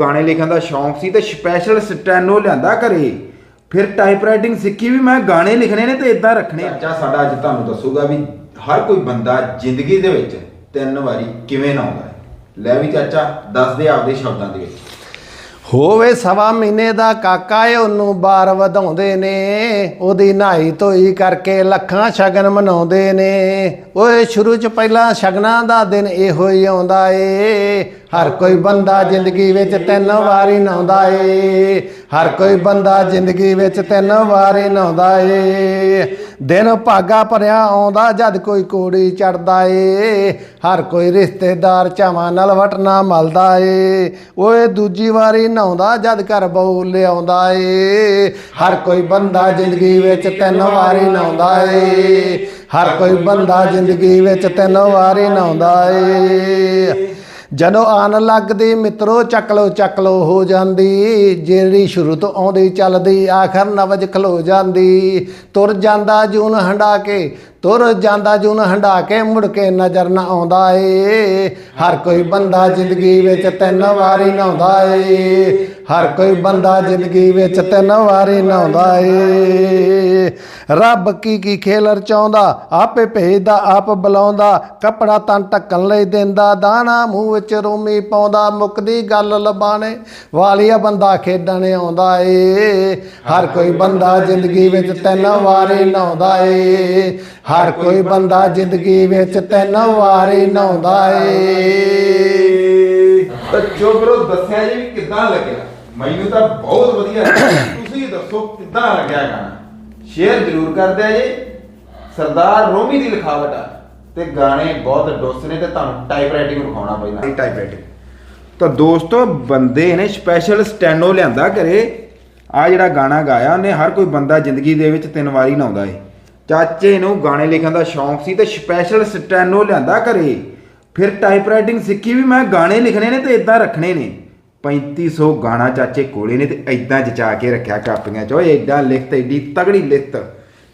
ਗਾਣੇ ਲਿਖਣ ਦਾ ਸ਼ੌਂਕ ਸੀ ਤੇ ਸਪੈਸ਼ਲ ਸਟੈਨੋ ਲਿਆਂਦਾ ਘਰੇ। ਫਿਰ ਟਾਈਪਰਾਈਟਿੰਗ ਸਿੱਖੀ ਵੀ ਮੈਂ ਗਾਣੇ ਲਿਖਣੇ ਨੇ ਤੇ ਇਦਾਂ ਰੱਖਣੇ। ਚਾਚਾ ਸਾਡਾ ਅੱਜ ਤੁਹਾਨੂੰ ਦੱਸੂਗਾ ਵੀ ਹਰ ਕੋਈ ਬੰਦਾ ਜ਼ਿੰਦਗੀ ਦੇ ਵਿੱਚ ਤਿੰਨ ਵਾਰੀ ਕਿਵੇਂ ਨਹਾਉਂਦਾ ਹੈ। ਲੈ ਵੀ ਚਾਚਾ ਦੱਸ ਦੇ ਆਪਦੇ ਸ਼ਬਦਾਂ ਦੇ ਵਿੱਚ। ਹੋਵੇ ਸਵਾ ਮਹੀਨੇ ਦਾ ਕਾਕਾ ਏ ਉਹਨੂੰ ਬਾਰ ਵਧਾਉਂਦੇ ਨੇ। ਉਹਦੀ ਨਹਾਈ ਧੋਈ ਕਰਕੇ ਲੱਖਾਂ ਸ਼ਗਨ ਮਨਾਉਂਦੇ ਨੇ। ਓਏ ਸ਼ੁਰੂ ਚ ਪਹਿਲਾਂ ਸ਼ਗਨਾਂ ਦਾ ਦਿਨ ਇਹੋ ਹੀ ਆਉਂਦਾ ਏ। ਹਰ ਕੋਈ ਬੰਦਾ ਜ਼ਿੰਦਗੀ ਵਿੱਚ ਤਿੰਨ ਵਾਰੀ ਨਹਾਉਂਦਾ ਏ। ਹਰ ਕੋਈ ਬੰਦਾ ਜ਼ਿੰਦਗੀ ਵਿੱਚ ਤਿੰਨ ਵਾਰੀ ਨਹਾਉਂਦਾ ਏ। ਦਿਨ ਭਾਗਾ ਭਰਿਆ ਆਉਂਦਾ ਜਦ ਕੋਈ ਕੋੜੀ ਚੜਦਾ ਏ। ਹਰ ਕੋਈ ਰਿਸ਼ਤੇਦਾਰ ਚਾਵਾਂ ਨਾਲ ਵਟਣਾ ਮਲਦਾ ਏ। ਓਏ ਦੂਜੀ ਵਾਰੀ ਨਹਾਉਂਦਾ ਜਦ ਘਰ ਬਹੂ ਲਿਆਉਂਦਾ ਏ। ਹਰ ਕੋਈ ਬੰਦਾ ਜ਼ਿੰਦਗੀ ਵਿੱਚ ਤਿੰਨ ਵਾਰੀ ਨਹਾਉਂਦਾ ਏ। ਹਰ ਕੋਈ ਬੰਦਾ ਜ਼ਿੰਦਗੀ ਵਿੱਚ ਤਿੰਨ ਵਾਰੀ ਨਹਾਉਂਦਾ ਏ। ਜਦੋਂ ਆਨ ਲੱਗਦੀ ਮਿੱਤਰੋ, ਚੱਕ ਲੋ ਚੱਕ ਲੋ ਹੋ ਜਾਂਦੀ। ਜਿਹੜੀ ਸ਼ੁਰੂ ਤੋਂ ਆਉਂਦੀ ਚੱਲਦੀ, ਆਖਰ ਨਵਜ ਖਲੋ ਜਾਂਦੀ। ਤੁਰ ਜਾਂਦਾ ਜੂਨ ਹੰਡਾ ਕੇ ਤੁਰ ਜਾਂਦਾ ਜੂਨ ਹੰਡਾ ਕੇ ਮੁੜ ਕੇ ਨਜ਼ਰ ਨਾ ਆਉਂਦਾ ਏ। ਹਰ ਕੋਈ ਬੰਦਾ ਜ਼ਿੰਦਗੀ ਵਿੱਚ ਤਿੰਨ ਵਾਰੀ ਨਹਾਉਂਦਾ ਏ। ਹਰ ਕੋਈ ਬੰਦਾ ਜ਼ਿੰਦਗੀ ਵਿੱਚ ਤਿੰਨ ਵਾਰੀ ਨਹਾਉਂਦਾ ਏ। ਰੱਬ ਕੀ ਕੀ ਖੇਲ ਰਚਾਉਂਦਾ ਆਪੇ ਭੇਜਦਾ, ਆਪ ਬੁਲਾਉਂਦਾ, ਕੱਪੜਾ ਤਨ ਢੱਕਣ ਲਈ ਦਿੰਦਾ, ਦਾਣਾ ਮੂੰਹ ਵਿੱਚ ਰੋਮੀ ਪਾਉਂਦਾ ਮੁੱਕਦੀ ਗੱਲ ਲਬਾਣੇ, ਵਾਲੀਆ ਬੰਦਾ ਖੇਡਣ ਆਉਂਦਾ ਏ। ਹਰ ਕੋਈ ਬੰਦਾ ਜ਼ਿੰਦਗੀ ਵਿੱਚ ਤਿੰਨ ਵਾਰੀ ਨਹਾਉਂਦਾ ਏ। ਹਰ ਕੋਈ ਬੰਦਾ ਜ਼ਿੰਦਗੀ ਵਿੱਚ ਤਿੰਨ ਵਾਰੀ ਨਹਾਉਂਦਾ ਏ। ਤਾਂ ਜੋ ਬਰੋ ਦੱਸਿਆ ਜੀ ਕਿੱਦਾਂ ਲੱਗਿਆ? ਮੈਨੂੰ ਤਾਂ ਬਹੁਤ ਵਧੀਆ ਲੱਗਿਆ। ਤੁਸੀਂ ਦੱਸੋ ਕਿੱਦਾਂ ਲੱਗਿਆ ਗਾਣਾ? ਸ਼ੇਅਰ ਜ਼ਰੂਰ ਕਰਦੇ ਆ ਜੀ। ਸਰਦਾਰ ਰੋਮੀ ਦੀ ਲਿਖਾਵਟ ਆ। ਤੇ ਗਾਣੇ ਬਹੁਤ ਡੋਸ ਨੇ ਤੇ ਤੁਹਾਨੂੰ ਟਾਈਪਰਾਈਟਿੰਗ ਵਿਖਾਉਣਾ ਪੈਂਦਾ। ਟਾਈਪਰਾਈਟਿੰਗ ਤਾਂ ਦੋਸਤੋ ਬੰਦੇ ਨੇ ਸਪੈਸ਼ਲ ਸਟੈਨੋ ਲਿਆਂਦਾ ਘਰੇ। ਆ ਜਿਹੜਾ ਗਾਣਾ ਗਾਇਆ ਉਹਨੇ ਹਰ ਕੋਈ ਬੰਦਾ ਜ਼ਿੰਦਗੀ ਦੇ ਵਿੱਚ ਤਿੰਨ ਵਾਰੀ ਨਹਾਉਂਦਾ ਏ। ਚਾਚੇ ਨੂੰ ਗਾਣੇ ਲਿਖਣ ਦਾ ਸ਼ੌਂਕ ਸੀ ਤੇ ਸਪੈਸ਼ਲ ਸਟੈਨੋ ਲਿਆਂਦਾ ਘਰੇ। ਫਿਰ ਟਾਈਪਰਾਈਟਿੰਗ ਸਿੱਖੀ ਵੀ ਮੈਂ ਗਾਣੇ ਲਿਖਣੇ ਨੇ ਤੇ ਇਦਾਂ ਰੱਖਣੇ ਨੇ। 3500 ਗਾਣਾ ਚਾਚੇ ਕੋਲੇ ਨੇ ਤੇ ਇਦਾਂ ਜਚਾ ਕੇ ਰੱਖਿਆ ਕਾਪੀਆਂ 'ਚ ਓਏ ਐਡਾ ਲਿਖਤ, ਏਡੀ ਤਗੜੀ ਲਿਖਤ।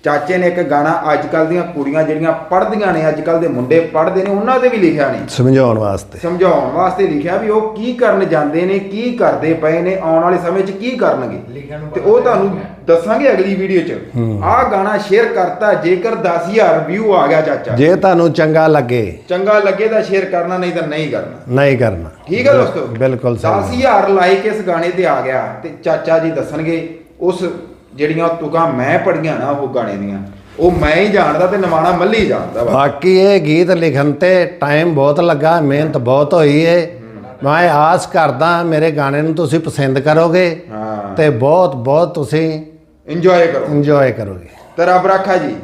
ਚਾਚੇ ਨੇ ਇੱਕ ਗਾਣਾ ਅੱਜ ਕੱਲ ਦੀਆਂ ਕੁੜੀਆਂ ਜਿਹੜੀਆਂ ਪੜ੍ਹਦੀਆਂ ਨੇ ਅੱਜ ਕੱਲ ਦੇ ਮੁੰਡੇ ਪੜ੍ਹਦੇ ਨੇ ਉਹਨਾਂ ਤੇ ਵੀ ਲਿਖਿਆ ਨੇ ਸਮਝਾਉਣ ਵਾਸਤੇ। ਸਮਝਾਉਣ ਵਾਸਤੇ ਲਿਖਿਆ ਵੀ ਉਹ ਕੀ ਕਰਨ ਜਾਂਦੇ ਨੇ ਕੀ ਕਰਦੇ ਪਏ ਨੇ ਆਉਣ ਵਾਲੇ ਸਮੇਂ 'ਚ ਕੀ ਕਰਨਗੇ। ਤੇ ਉਹ ਤੁਹਾਨੂੰ ਦੱਸਾਂਗੇ ਅਗਲੀ ਵੀਡੀਓ 'ਚ। ਆਹ ਗਾਣਾ ਸ਼ੇਅਰ ਕਰਤਾ ਜੇਕਰ 10000 ਵਿਊ ਆ ਗਿਆ ਚਾਚਾ। ਜੇ ਤੁਹਾਨੂੰ ਚੰਗਾ ਲੱਗੇ। ਚੰਗਾ ਲੱਗੇ ਤਾਂ ਸ਼ੇਅਰ ਕਰਨਾ ਨਹੀਂ ਤਾਂ ਨਹੀਂ ਕਰਨਾ। ਨਹੀਂ ਕਰਨਾ। ਠੀਕ ਹੈ ਦੋਸਤੋ? ਬਿਲਕੁਲ ਸਹੀ 10000 ਲਾਈਕ ਇਸ ਗਾਣੇ ਤੇ ਆ ਗਿਆ ਤੇ ਚਾਚਾ ਜੀ ਦੱਸਣਗੇ ਉਸ ਜਿਹੜੀਆਂ ਤੁਕਾਂ ਮੈਂ ਪੜੀਆਂ ਨਾ ਉਹ ਗਾਣੇ ਦੀਆਂ ਉਹ ਮੈਂ ਹੀ ਜਾਣਦਾ ਤੇ ਨਵਾਣਾ ਮੱਲੀ ਜਾਣਦਾ ਵਾ। ਬਾਕੀ ਇਹ ਗੀਤ ਲਿਖਣ ਤੇ ਟਾਈਮ ਬਹੁਤ ਲੱਗਾ ਮਿਹਨਤ ਬਹੁਤ ਹੋਈ ਏ। ਮੈਂ ਆਸ ਕਰਦਾ ਮੇਰੇ ਗਾਣੇ ਨੂੰ ਤੁਸੀਂ ਪਸੰਦ ਕਰੋਗੇ ਹਾਂ। ਤੇ ਬਹੁਤ ਬਹੁਤ ਤੁਸੀਂ ਇੰਜੋਏ ਕਰੋ। ਇੰਜੋਏ ਕਰੋਗੇ। ਤੇ ਰੱਬ ਰਾਖਾ ਜੀ।